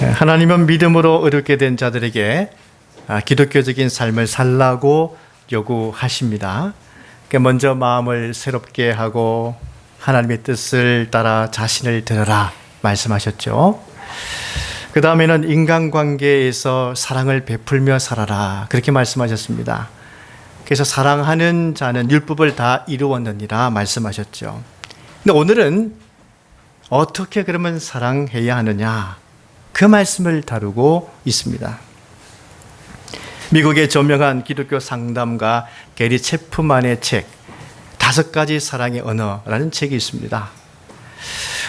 하나님은 믿음으로 의롭게 된 자들에게 아, 기독교적인 삶을 살라고 요구하십니다. 그러니까 먼저 마음을 새롭게 하고 하나님의 뜻을 따라 자신을 들어라 말씀하셨죠. 그 다음에는 인간관계에서 사랑을 베풀며 살아라 그렇게 말씀하셨습니다. 그래서 사랑하는 자는 율법을 다 이루었느니라 말씀하셨죠. 근데 오늘은 어떻게 그러면 사랑해야 하느냐 그 말씀을 다루고 있습니다. 미국의 저명한 기독교 상담가 게리 체프만의 책 다섯 가지 사랑의 언어라는 책이 있습니다.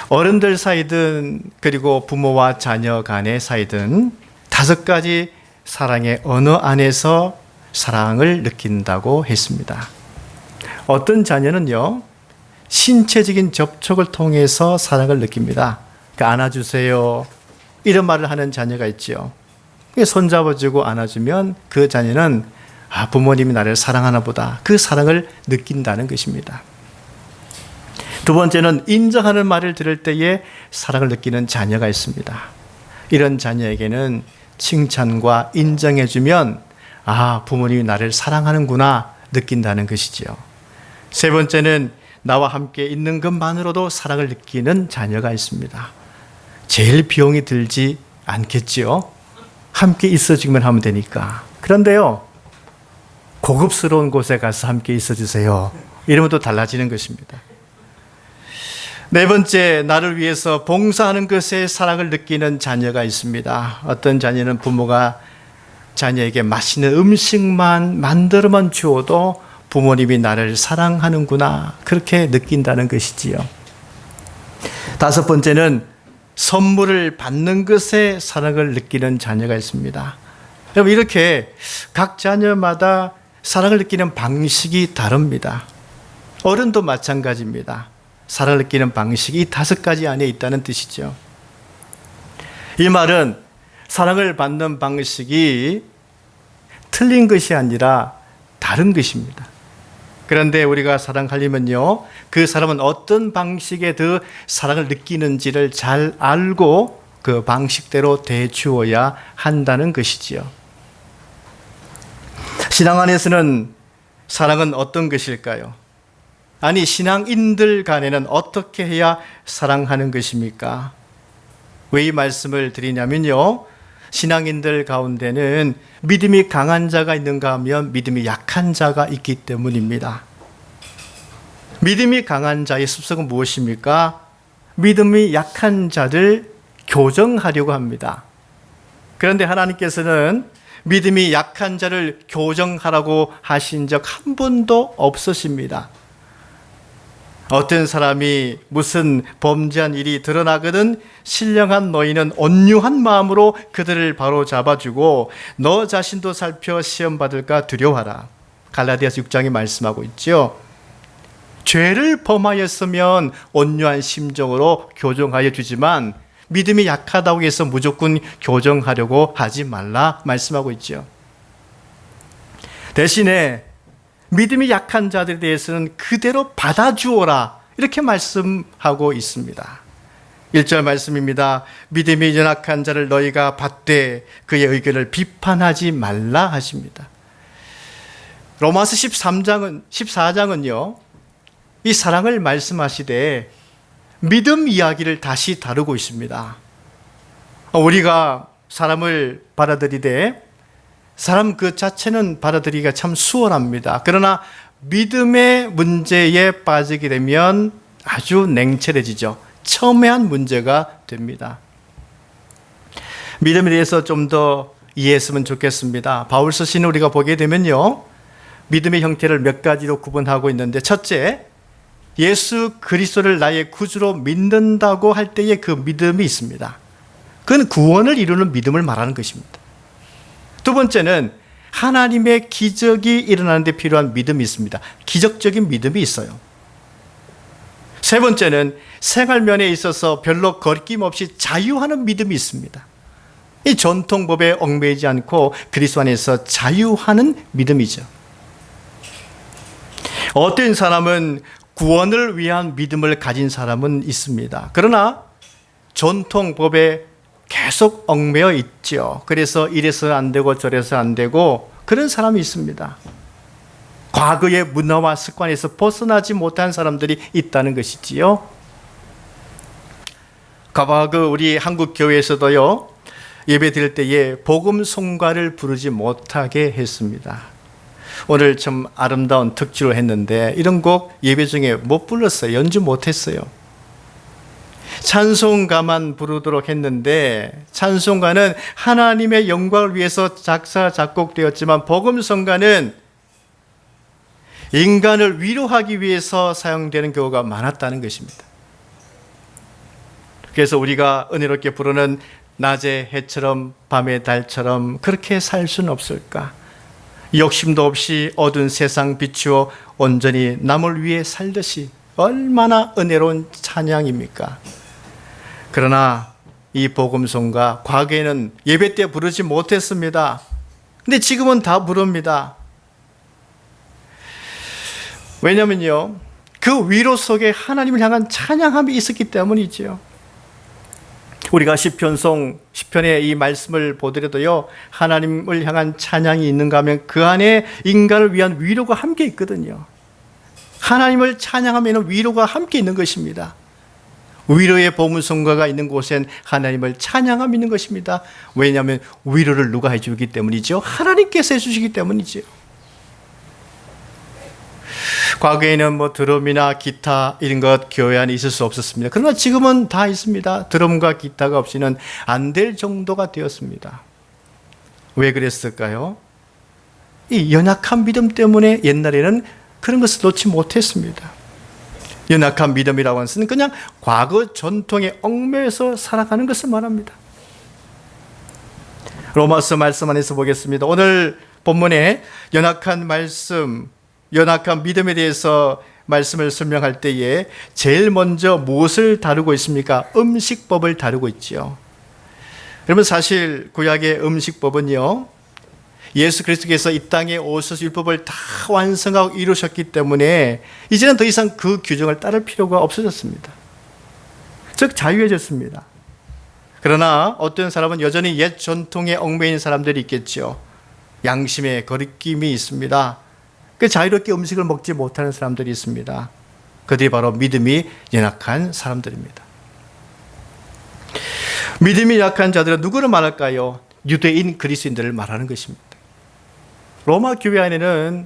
어른들 사이든 그리고 부모와 자녀 간의 사이든 다섯 가지 사랑의 언어 안에서 사랑을 느낀다고 했습니다. 어떤 자녀는요, 신체적인 접촉을 통해서 사랑을 느낍니다. 그러니까 안아주세요. 이런 말을 하는 자녀가 있죠. 손잡아주고 안아주면 그 자녀는 아, 부모님이 나를 사랑하나 보다. 그 사랑을 느낀다는 것입니다. 두 번째는 인정하는 말을 들을 때에 사랑을 느끼는 자녀가 있습니다. 이런 자녀에게는 칭찬과 인정해주면 아, 부모님이 나를 사랑하는구나 느낀다는 것이지요. 세 번째는 나와 함께 있는 것만으로도 사랑을 느끼는 자녀가 있습니다. 제일 비용이 들지 않겠지요. 함께 있어주기만 하면 되니까. 그런데요, 고급스러운 곳에 가서 함께 있어주세요. 이러면 또 달라지는 것입니다. 네 번째, 나를 위해서 봉사하는 것에 사랑을 느끼는 자녀가 있습니다. 어떤 자녀는 부모가 자녀에게 맛있는 음식만 만들어만 주어도 부모님이 나를 사랑하는구나. 그렇게 느낀다는 것이지요. 다섯 번째는 선물을 받는 것에 사랑을 느끼는 자녀가 있습니다. 여러분, 이렇게 각 자녀마다 사랑을 느끼는 방식이 다릅니다. 어른도 마찬가지입니다. 사랑을 느끼는 방식이 이 다섯 가지 안에 있다는 뜻이죠. 이 말은 사랑을 받는 방식이 틀린 것이 아니라 다른 것입니다. 그런데 우리가 사랑하려면요, 그 사람은 어떤 방식의 더 사랑을 느끼는지를 잘 알고 그 방식대로 대주어야 한다는 것이지요. 신앙 안에서는 사랑은 어떤 것일까요? 아니, 신앙인들 간에는 어떻게 해야 사랑하는 것입니까? 왜 이 말씀을 드리냐면요. 신앙인들 가운데는 믿음이 강한 자가 있는가 하면 믿음이 약한 자가 있기 때문입니다. 믿음이 강한 자의 습성은 무엇입니까? 믿음이 약한 자를 교정하려고 합니다. 그런데 하나님께서는 믿음이 약한 자를 교정하라고 하신 적 한 번도 없으십니다. 어떤 사람이 무슨 범죄한 일이 드러나거든 신령한 너희는 온유한 마음으로 그들을 바로 잡아주고 너 자신도 살펴 시험 받을까 두려워하라. 갈라디아서 6장이 말씀하고 있죠. 죄를 범하였으면 온유한 심정으로 교정하여 주지만 믿음이 약하다고 해서 무조건 교정하려고 하지 말라 말씀하고 있죠. 대신에 믿음이 약한 자들에 대해서는 그대로 받아주어라. 이렇게 말씀하고 있습니다. 1절 말씀입니다. 믿음이 연약한 자를 너희가 받되 그의 의견을 비판하지 말라 하십니다. 로마서 13장은 14장은요. 이 사랑을 말씀하시되 믿음 이야기를 다시 다루고 있습니다. 우리가 사람을 받아들이되 사람 그 자체는 받아들이기가 참 수월합니다. 그러나 믿음의 문제에 빠지게 되면 아주 냉철해지죠. 첨예한 문제가 됩니다. 믿음에 대해서 좀 더 이해했으면 좋겠습니다. 바울 서 신을 우리가 보게 되면요. 믿음의 형태를 몇 가지로 구분하고 있는데 첫째, 예수 그리스도를 나의 구주로 믿는다고 할 때의 그 믿음이 있습니다. 그건 구원을 이루는 믿음을 말하는 것입니다. 두 번째는 하나님의 기적이 일어나는데 필요한 믿음이 있습니다. 기적적인 믿음이 있어요. 세 번째는 생활면에 있어서 별로 거리낌 없이 자유하는 믿음이 있습니다. 이 전통법에 얽매이지 않고 그리스도 안에서 자유하는 믿음이죠. 어떤 사람은 구원을 위한 믿음을 가진 사람은 있습니다. 그러나 전통법에 계속 얽매여 있죠. 그래서 이래서 안 되고 저래서 안 되고 그런 사람이 있습니다. 과거의 문화와 습관에서 벗어나지 못한 사람들이 있다는 것이지요. 가바그 우리 한국 교회에서도요 예배 드릴 때에 복음 송가를 부르지 못하게 했습니다. 오늘 좀 아름다운 특주로 했는데 이런 곡 예배 중에 못 불렀어요. 연주 못 했어요. 찬송가만 부르도록 했는데 찬송가는 하나님의 영광을 위해서 작사 작곡되었지만 복음 성가는 인간을 위로하기 위해서 사용되는 경우가 많았다는 것입니다. 그래서 우리가 은혜롭게 부르는 낮의 해처럼 밤의 달처럼 그렇게 살 수는 없을까? 욕심도 없이 어두운 세상 비추어 온전히 남을 위해 살듯이 얼마나 은혜로운 찬양입니까? 그러나 이 복음송가 과거에는 예배 때 부르지 못했습니다. 근데 지금은 다 부릅니다. 왜냐면요. 그 위로 속에 하나님을 향한 찬양함이 있었기 때문이지요. 우리가 시편송 시편의 이 말씀을 보더라도요. 하나님을 향한 찬양이 있는가 하면 그 안에 인간을 위한 위로가 함께 있거든요. 하나님을 찬양하면 위로가 함께 있는 것입니다. 위로의 보문성가가 있는 곳엔 하나님을 찬양함이 있는 것입니다. 왜냐하면 위로를 누가 해주기 때문이죠. 하나님께서 해주시기 때문이죠. 과거에는 뭐 드럼이나 기타 이런 것 교회 안에 있을 수 없었습니다. 그러나 지금은 다 있습니다. 드럼과 기타가 없이는 안 될 정도가 되었습니다. 왜 그랬을까요? 이 연약한 믿음 때문에 옛날에는 그런 것을 놓지 못했습니다. 연약한 믿음이라고 하는 것은 그냥 과거 전통에 얽매여서 살아가는 것을 말합니다. 로마서 말씀 안에서 보겠습니다. 오늘 본문에 연약한 말씀, 연약한 믿음에 대해서 말씀을 설명할 때에 제일 먼저 무엇을 다루고 있습니까? 음식법을 다루고 있죠. 여러분 사실 구약의 음식법은요. 예수 그리스도께서 이 땅에 오셔서 율법을 다 완성하고 이루셨기 때문에 이제는 더 이상 그 규정을 따를 필요가 없어졌습니다. 즉 자유해졌습니다. 그러나 어떤 사람은 여전히 옛 전통에 얽매인 사람들이 있겠죠. 양심의 거리낌이 있습니다. 그 자유롭게 음식을 먹지 못하는 사람들이 있습니다. 그들이 바로 믿음이 연약한 사람들입니다. 믿음이 약한 자들은 누구를 말할까요? 유대인 그리스인들을 말하는 것입니다. 로마 교회 안에는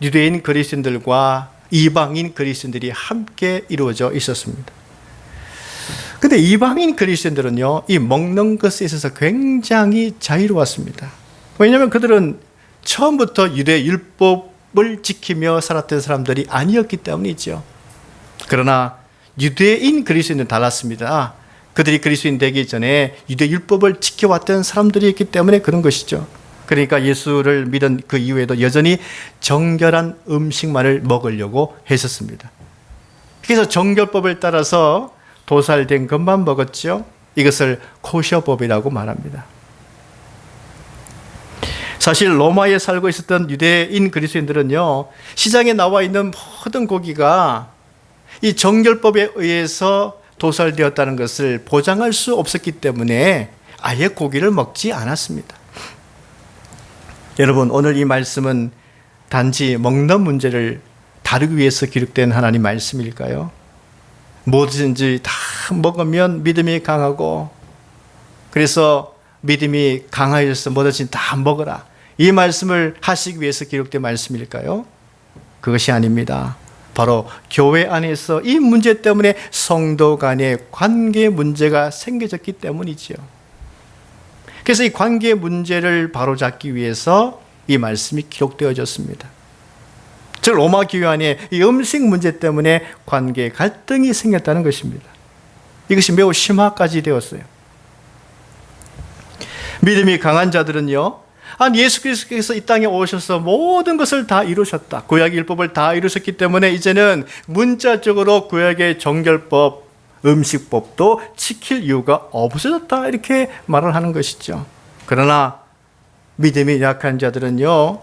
유대인 그리스인들과 이방인 그리스인들이 함께 이루어져 있었습니다. 근데 이방인 그리스인들은요, 이 먹는 것에 있어서 굉장히 자유로웠습니다. 왜냐하면 그들은 처음부터 유대 율법을 지키며 살았던 사람들이 아니었기 때문이죠. 그러나 유대인 그리스인은 달랐습니다. 그들이 그리스인 되기 전에 유대 율법을 지켜왔던 사람들이었기 때문에 그런 것이죠. 그러니까 예수를 믿은 그 이후에도 여전히 정결한 음식만을 먹으려고 했었습니다. 그래서 정결법을 따라서 도살된 것만 먹었죠. 이것을 코셔법이라고 말합니다. 사실 로마에 살고 있었던 유대인 그리스인들은요 시장에 나와 있는 모든 고기가 이 정결법에 의해서 도살되었다는 것을 보장할 수 없었기 때문에 아예 고기를 먹지 않았습니다. 여러분 오늘 이 말씀은 단지 먹는 문제를 다루기 위해서 기록된 하나님 말씀일까요? 뭐든지 다 먹으면 믿음이 강하고 그래서 믿음이 강하여서 뭐든지 다 먹어라. 이 말씀을 하시기 위해서 기록된 말씀일까요? 그것이 아닙니다. 바로 교회 안에서 이 문제 때문에 성도 간의 관계 문제가 생겨졌기 때문이지요. 그래서 이 관계 문제를 바로잡기 위해서 이 말씀이 기록되어졌습니다. 즉 로마 교회 안에 이 음식 문제 때문에 관계 갈등이 생겼다는 것입니다. 이것이 매우 심화까지 되었어요. 믿음이 강한 자들은요. 아, 예수 그리스도께서 이 땅에 오셔서 모든 것을 다 이루셨다. 구약 율법을 다 이루셨기 때문에 이제는 문자적으로 구약의 정결법, 음식법도 지킬 이유가 없어졌다. 이렇게 말을 하는 것이죠. 그러나 믿음이 약한 자들은요.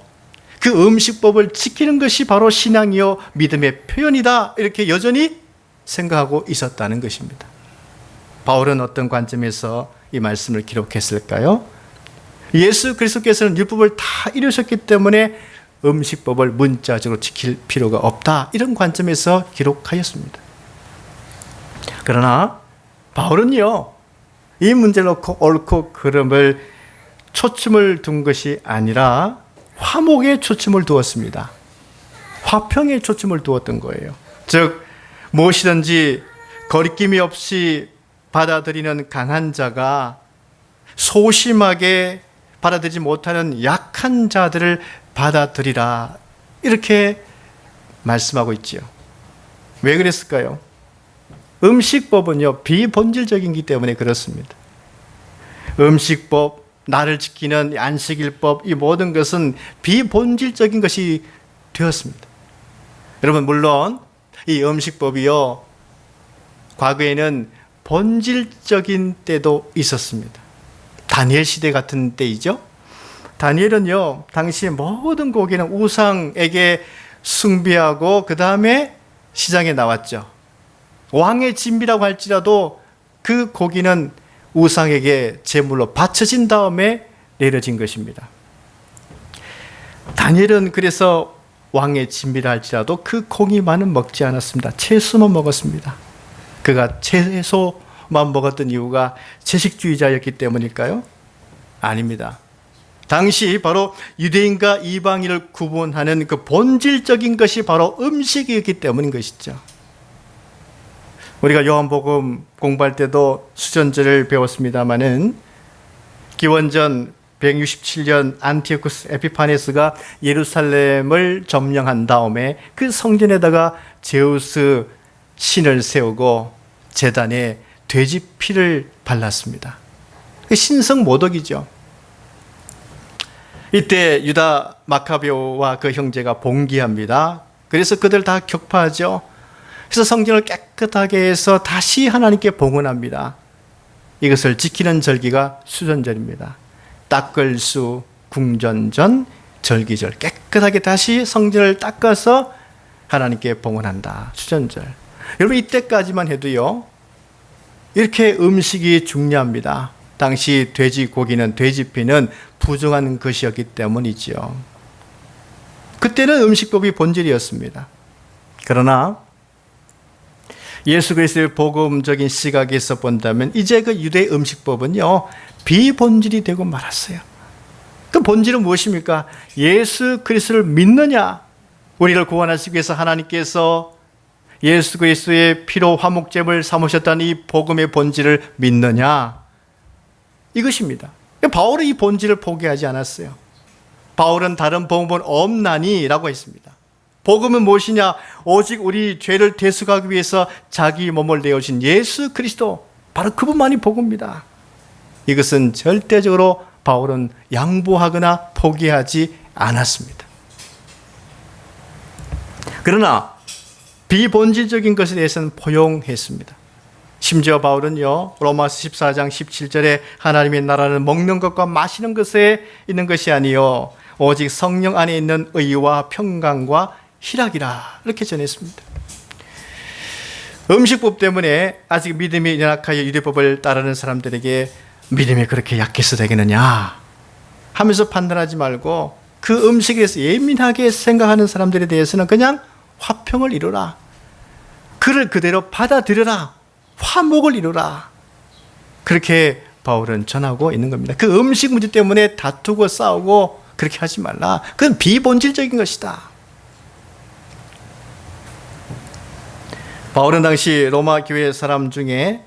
그 음식법을 지키는 것이 바로 신앙이요 믿음의 표현이다. 이렇게 여전히 생각하고 있었다는 것입니다. 바울은 어떤 관점에서 이 말씀을 기록했을까요? 예수 그리스도께서는 율법을 다 이루셨기 때문에 음식법을 문자적으로 지킬 필요가 없다. 이런 관점에서 기록하였습니다. 그러나 바울은요, 이 문제를 놓고 옳고 그름을 초점을 둔 것이 아니라 화목에 초점을 두었습니다. 화평에 초점을 두었던 거예요. 즉, 무엇이든지 거리낌이 없이 받아들이는 강한 자가 소심하게 받아들이지 못하는 약한 자들을 받아들이라. 이렇게 말씀하고 있지요. 왜 그랬을까요? 음식법은요, 비본질적이기 때문에 그렇습니다. 음식법, 나를 지키는 안식일법, 이 모든 것은 비본질적인 것이 되었습니다. 여러분, 물론 이 음식법이요, 과거에는 본질적인 때도 있었습니다. 다니엘 시대 같은 때이죠. 다니엘은요, 당시 모든 고기는 우상에게 숭배하고 그 다음에 시장에 나왔죠. 왕의 진비라고 할지라도 그 고기는 우상에게 제물로 바쳐진 다음에 내려진 것입니다. 다니엘은 그래서 왕의 진비라 할지라도 그 고기만은 먹지 않았습니다. 채소만 먹었습니다. 그가 채소만 먹었던 이유가 채식주의자였기 때문일까요? 아닙니다. 당시 바로 유대인과 이방인을 구분하는 그 본질적인 것이 바로 음식이었기 때문인 것이죠. 우리가 요한복음 공부할 때도 수전제를 배웠습니다마는 기원전 167년 안티오쿠스 에피파네스가 예루살렘을 점령한 다음에 그 성전에다가 제우스 신을 세우고 재단에 돼지 피를 발랐습니다. 그 신성 모독이죠. 이때 유다 마카베오와 그 형제가 봉기합니다. 그래서 그들 다 격파하죠. 그래서 성전을 깨끗하게 해서 다시 하나님께 봉헌합니다. 이것을 지키는 절기가 수전절입니다. 닦을수 궁전전 절기절 깨끗하게 다시 성전을 닦아서 하나님께 봉헌한다. 수전절. 여러분 이때까지만 해도요. 이렇게 음식이 중요합니다. 당시 돼지고기는 돼지피는 부정한 것이었기 때문이지요. 그때는 음식법이 본질이었습니다. 그러나 예수 그리스도의 복음적인 시각에서 본다면 이제 그 유대 음식법은요 비본질이 되고 말았어요. 그 본질은 무엇입니까? 예수 그리스도를 믿느냐? 우리를 구원하시기 위해서 하나님께서 예수 그리스도의 피로 화목제물 삼으셨다는 이 복음의 본질을 믿느냐? 이것입니다. 바울은 이 본질을 포기하지 않았어요. 바울은 다른 복음은 없나니라고 했습니다. 복음은 무엇이냐? 오직 우리 죄를 대속하기 위해서 자기 몸을 내어신 예수 그리스도 바로 그분만이 복음입니다. 이것은 절대적으로 바울은 양보하거나 포기하지 않았습니다. 그러나 비본질적인 것에 대해서는 포용했습니다. 심지어 바울은요, 로마서 14장 17절에 하나님의 나라는 먹는 것과 마시는 것에 있는 것이 아니요, 오직 성령 안에 있는 의와 평강과 희락이라 이렇게 전했습니다. 음식법 때문에 아직 믿음이 연약하여 유대법을 따르는 사람들에게 믿음이 그렇게 약해서 되겠느냐 하면서 판단하지 말고 그 음식에 서 예민하게 생각하는 사람들에 대해서는 그냥 화평을 이루라. 그를 그대로 받아들여라. 화목을 이루라. 그렇게 바울은 전하고 있는 겁니다. 그 음식 문제 때문에 다투고 싸우고 그렇게 하지 말라. 그건 비본질적인 것이다. 바울은 당시 로마 교회 사람 중에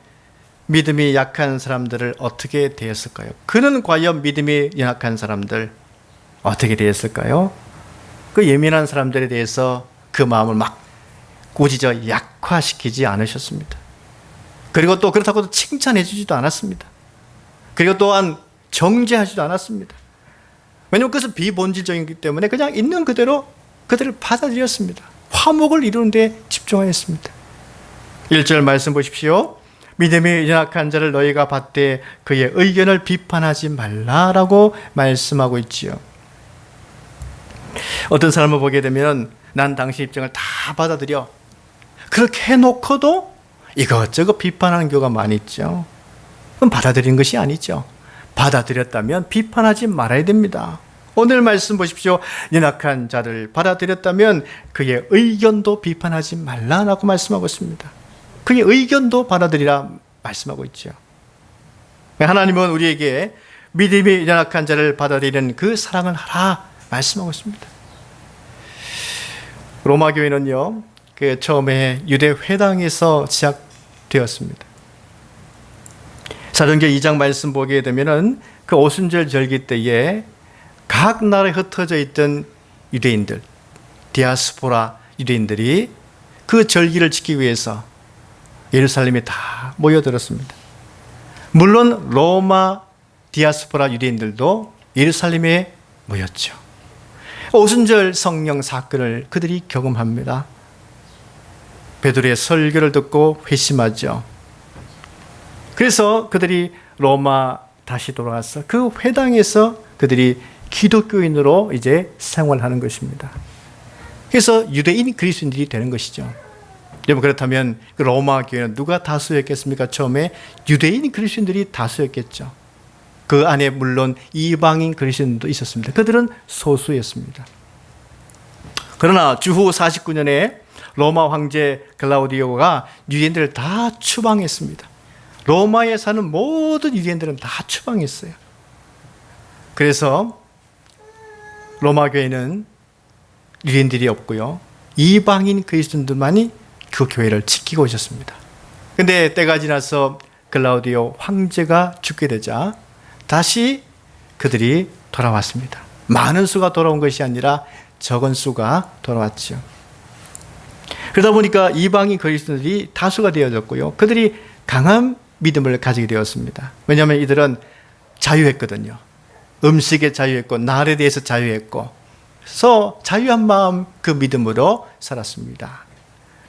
믿음이 약한 사람들을 어떻게 대했을까요? 그는 과연 믿음이 약한 사람들 어떻게 대했을까요? 그 예민한 사람들에 대해서 그 마음을 막 꾸짖어 약화시키지 않으셨습니다. 그리고 또 그렇다고 칭찬해 주지도 않았습니다. 그리고 또한 정죄하지도 않았습니다. 왜냐하면 그것은 비본질적이기 때문에 그냥 있는 그대로 그들을 받아들였습니다. 화목을 이루는 데 집중하였습니다. 1절 말씀 보십시오. 믿음이 연약한 자를 너희가 받되 그의 의견을 비판하지 말라라고 말씀하고 있지요. 어떤 사람을 보게 되면 난 당신 입장을 다 받아들여. 그렇게 해놓고도 이것저것 비판하는 경우가 많이 있죠. 그럼 받아들이는 것이 아니죠. 받아들였다면 비판하지 말아야 됩니다. 오늘 말씀 보십시오. 연약한 자를 받아들였다면 그의 의견도 비판하지 말라라고 말씀하고 있습니다. 그의 의견도 받아들이라 말씀하고 있죠. 하나님은 우리에게 믿음이 연약한 자를 받아들이는 그 사랑을 하라 말씀하고 있습니다. 로마 교회는요, 그 처음에 유대 회당에서 시작되었습니다. 사도행전 2장 말씀 보게 되면은 그 오순절 절기 때에 각 나라에 흩어져 있던 유대인들, 디아스포라 유대인들이 그 절기를 지키기 위해서 예루살렘에 다 모여들었습니다. 물론 로마 디아스포라 유대인들도 예루살렘에 모였죠. 오순절 성령 사건을 그들이 경험합니다. 베드로의 설교를 듣고 회심하죠. 그래서 그들이 로마 다시 돌아가서 그 회당에서 그들이 기독교인으로 이제 생활하는 것입니다. 그래서 유대인 그리스도인들이 되는 것이죠. 여러분 그렇다면 그 로마 교회는 누가 다수였겠습니까? 처음에 유대인 그리스도인들이 다수였겠죠. 그 안에 물론 이방인 그리스도인도 있었습니다. 그들은 소수였습니다. 그러나 주후 49년에 로마 황제 글라우디오가 유대인들을 다 추방했습니다. 로마에 사는 모든 유대인들은 다 추방했어요. 그래서 로마 교회는 유대인들이 없고요. 이방인 그리스도인들만이 그 교회를 지키고 있었습니다. 근데 때가 지나서 글라우디오 황제가 죽게 되자 다시 그들이 돌아왔습니다. 많은 수가 돌아온 것이 아니라 적은 수가 돌아왔죠. 그러다 보니까 이방인 그리스도인들이 다수가 되어졌고요. 그들이 강한 믿음을 가지게 되었습니다. 왜냐하면 이들은 자유했거든요. 음식에 자유했고 날에 대해서 자유했고 그래서 자유한 마음 그 믿음으로 살았습니다.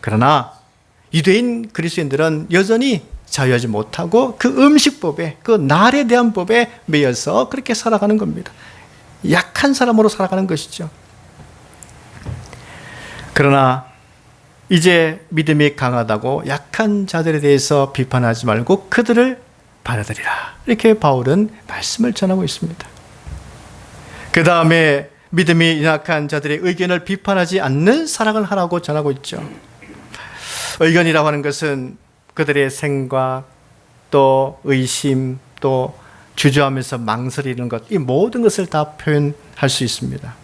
그러나 유대인 그리스도인들은 여전히 자유하지 못하고 그 음식법에 그 날에 대한 법에 매여서 그렇게 살아가는 겁니다. 약한 사람으로 살아가는 것이죠. 그러나 이제 믿음이 강하다고 약한 자들에 대해서 비판하지 말고 그들을 받아들이라. 이렇게 바울은 말씀을 전하고 있습니다. 그 다음에 믿음이 약한 자들의 의견을 비판하지 않는 사랑을 하라고 전하고 있죠. 의견이라고 하는 것은 그들의 생각, 또 의심, 또 주저하면서 망설이는 것, 이 모든 것을 다 표현할 수 있습니다.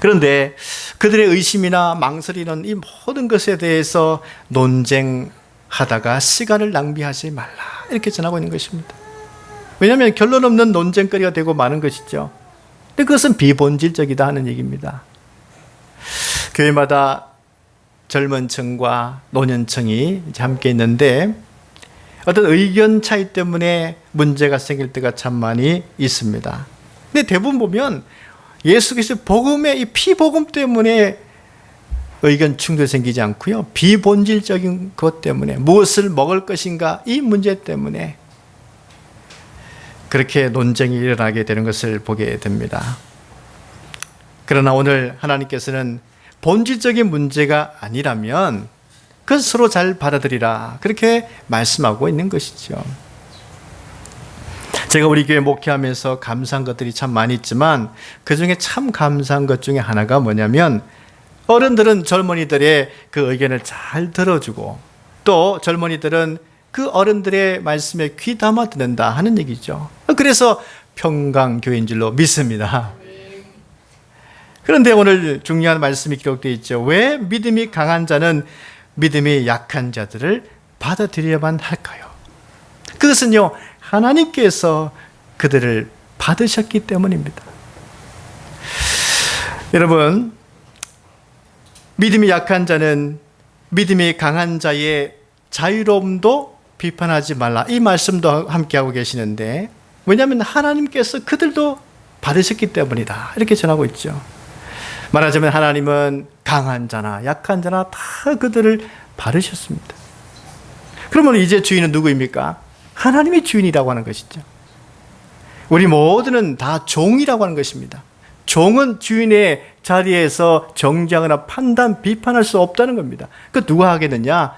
그런데 그들의 의심이나 망설이는 이 모든 것에 대해서 논쟁하다가 시간을 낭비하지 말라. 이렇게 전하고 있는 것입니다. 왜냐하면 결론 없는 논쟁거리가 되고 마는 것이죠. 근데 그것은 비본질적이다 하는 얘기입니다. 교회마다 젊은 층과 노년층이 함께 있는데 어떤 의견 차이 때문에 문제가 생길 때가 참 많이 있습니다. 근데 대부분 보면 예수 그리스도 복음의 이 피복음 때문에 의견 충돌 생기지 않고요. 비본질적인 것 때문에 무엇을 먹을 것인가 이 문제 때문에 그렇게 논쟁이 일어나게 되는 것을 보게 됩니다. 그러나 오늘 하나님께서는 본질적인 문제가 아니라면 그 서로 잘 받아들이라 그렇게 말씀하고 있는 것이죠. 제가 우리 교회 목회하면서 감사한 것들이 참 많이 있지만 그 중에 참 감사한 것 중에 하나가 뭐냐면 어른들은 젊은이들의 그 의견을 잘 들어주고 또 젊은이들은 그 어른들의 말씀에 귀 담아 듣는다 하는 얘기죠. 그래서 평강교인 줄로 믿습니다. 그런데 오늘 중요한 말씀이 기록되어 있죠. 왜 믿음이 강한 자는 믿음이 약한 자들을 받아들여야만 할까요? 그것은요, 하나님께서 그들을 받으셨기 때문입니다. 여러분, 믿음이 약한 자는 믿음이 강한 자의 자유로움도 비판하지 말라. 이 말씀도 함께하고 계시는데, 왜냐하면 하나님께서 그들도 받으셨기 때문이다. 이렇게 전하고 있죠. 말하자면 하나님은 강한 자나 약한 자나 다 그들을 받으셨습니다. 그러면 이제 주인은 누구입니까? 하나님이 주인이라고 하는 것이죠. 우리 모두는 다 종이라고 하는 것입니다. 종은 주인의 자리에서 정죄하거나 판단, 비판할 수 없다는 겁니다. 그 누가 하겠느냐?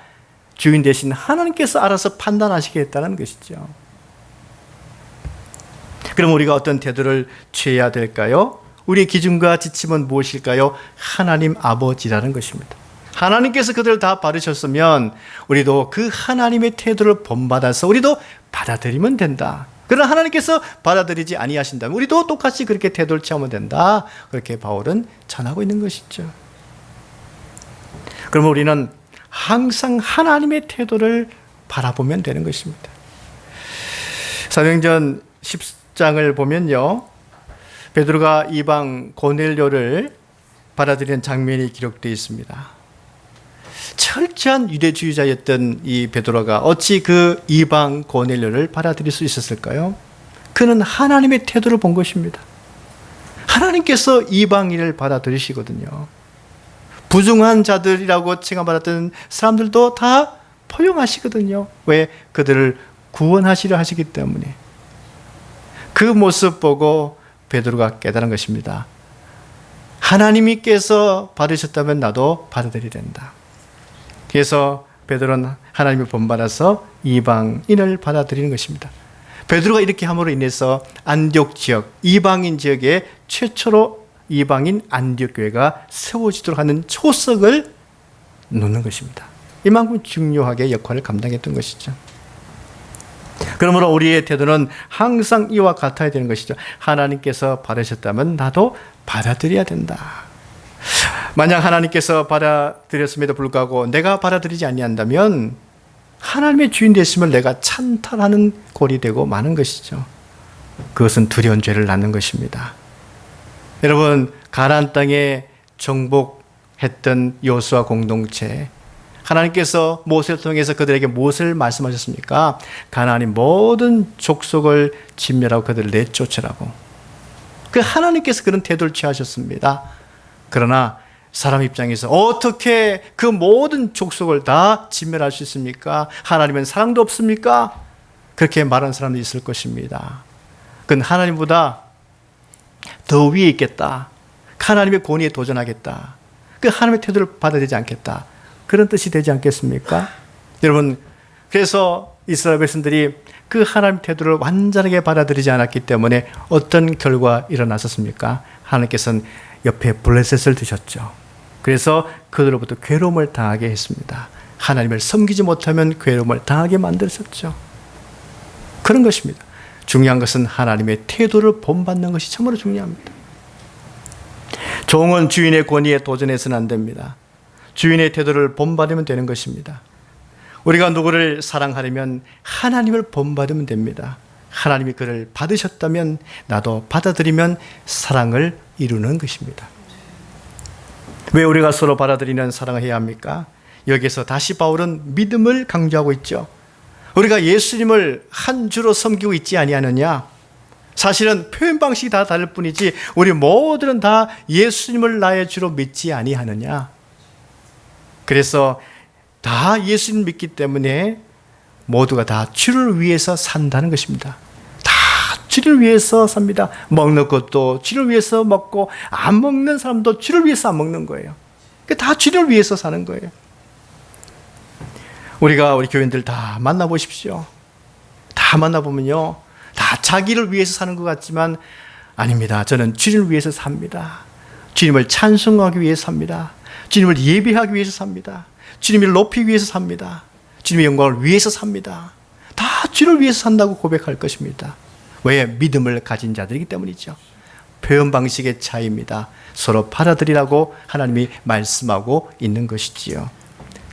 주인 대신 하나님께서 알아서 판단하시겠다는 것이죠. 그럼 우리가 어떤 태도를 취해야 될까요? 우리의 기준과 지침은 무엇일까요? 하나님 아버지라는 것입니다. 하나님께서 그들을 다 바르셨으면 우리도 그 하나님의 태도를 본받아서 우리도 받아들이면 된다. 그러나 하나님께서 받아들이지 아니하신다면 우리도 똑같이 그렇게 태도를 취하면 된다. 그렇게 바울은 전하고 있는 것이죠. 그러면 우리는 항상 하나님의 태도를 바라보면 되는 것입니다. 사도행전 10장을 보면요. 베드로가 이방 고넬료를 받아들이는 장면이 기록되어 있습니다. 철저한 유대주의자였던 이 베드로가 어찌 그 이방 고넬료를 받아들일 수 있었을까요? 그는 하나님의 태도를 본 것입니다. 하나님께서 이방인을 받아들이시거든요. 부중한 자들이라고 칭함받았던 사람들도 다 포용하시거든요. 왜? 그들을 구원하시려 하시기 때문에. 그 모습 보고 베드로가 깨달은 것입니다. 하나님께서 받으셨다면 나도 받아들여야 된다. 그래서 베드로는 하나님을 본받아서 이방인을 받아들이는 것입니다. 베드로가 이렇게 함으로 인해서 안디옥 지역, 이방인 지역에 최초로 이방인 안디옥 교회가 세워지도록 하는 초석을 놓는 것입니다. 이만큼 중요하게 역할을 감당했던 것이죠. 그러므로 우리의 태도는 항상 이와 같아야 되는 것이죠. 하나님께서 받으셨다면 나도 받아들여야 된다. 만약 하나님께서 받아들였음에도 불구하고 내가 받아들이지 아니한다면 하나님의 주인 됐음을 내가 찬탈하는 꼴이 되고 마는 것이죠. 그것은 두려운 죄를 낳는 것입니다. 여러분 가나안 땅에 정복했던 여수와 공동체 하나님께서 모세를 통해서 그들에게 무엇을 말씀하셨습니까? 가나안의 모든 족속을 진멸하고 그들을 내쫓으라고. 그 하나님께서 그런 태도를 취하셨습니다. 그러나 사람 입장에서 어떻게 그 모든 족속을 다 진멸할 수 있습니까? 하나님은 사랑도 없습니까? 그렇게 말하는 사람도 있을 것입니다. 그건 하나님보다 더 위에 있겠다. 하나님의 권위에 도전하겠다. 그 하나님의 태도를 받아들이지 않겠다. 그런 뜻이 되지 않겠습니까? 여러분, 그래서 이스라엘 백성들이 그 하나님 태도를 완전하게 받아들이지 않았기 때문에 어떤 결과 일어났었습니까? 하나님께서는 옆에 블레셋을 두셨죠. 그래서 그들로부터 괴로움을 당하게 했습니다. 하나님을 섬기지 못하면 괴로움을 당하게 만드셨죠. 그런 것입니다. 중요한 것은 하나님의 태도를 본받는 것이 참으로 중요합니다. 종은 주인의 권위에 도전해서는 안 됩니다. 주인의 태도를 본받으면 되는 것입니다. 우리가 누구를 사랑하려면 하나님을 본받으면 됩니다. 하나님이 그를 받으셨다면 나도 받아들이면 사랑을 이루는 것입니다. 왜 우리가 서로 받아들이는 사랑을 해야 합니까? 여기서 다시 바울은 믿음을 강조하고 있죠. 우리가 예수님을 한 주로 섬기고 있지 아니하느냐? 사실은 표현 방식이 다 다를 뿐이지 우리 모두는 다 예수님을 나의 주로 믿지 아니하느냐? 그래서 다 예수님 믿기 때문에 모두가 다 주를 위해서 산다는 것입니다. 다 주를 위해서 삽니다. 먹는 것도 주를 위해서 먹고 안 먹는 사람도 주를 위해서 안 먹는 거예요. 다 주를 위해서 사는 거예요. 우리가 우리 교인들 다 만나보십시오. 다 만나보면요. 다 자기를 위해서 사는 것 같지만 아닙니다. 저는 주님을 위해서 삽니다. 주님을 찬송하기 위해서 삽니다. 주님을 예배하기 위해서 삽니다. 주님을 높이기 위해서 삽니다. 주님의 영광을 위해서 삽니다. 다 주를 위해서 산다고 고백할 것입니다. 왜? 믿음을 가진 자들이기 때문이죠. 표현 방식의 차이입니다. 서로 받아들이라고 하나님이 말씀하고 있는 것이지요.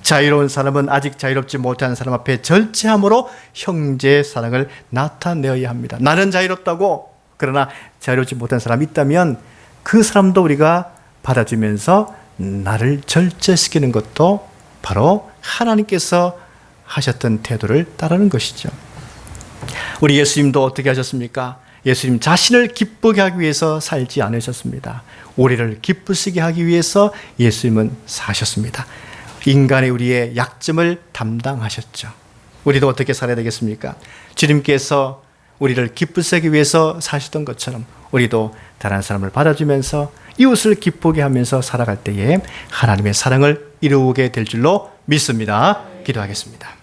자유로운 사람은 아직 자유롭지 못한 사람 앞에 절제함으로 형제의 사랑을 나타내어야 합니다. 나는 자유롭다고 그러나 자유롭지 못한 사람이 있다면 그 사람도 우리가 받아주면서 나를 절제시키는 것도 바로 하나님께서 하셨던 태도를 따르는 것이죠. 우리 예수님도 어떻게 하셨습니까? 예수님 자신을 기쁘게 하기 위해서 살지 않으셨습니다. 우리를 기쁘시게 하기 위해서 예수님은 사셨습니다. 인간의 우리의 약점을 담당하셨죠. 우리도 어떻게 살아야 되겠습니까? 주님께서 우리를 기쁘시게 위해서 사시던 것처럼 우리도 다른 사람을 받아주면서 이웃을 기쁘게 하면서 살아갈 때에 하나님의 사랑을 이루게 될 줄로 믿습니다. 기도하겠습니다.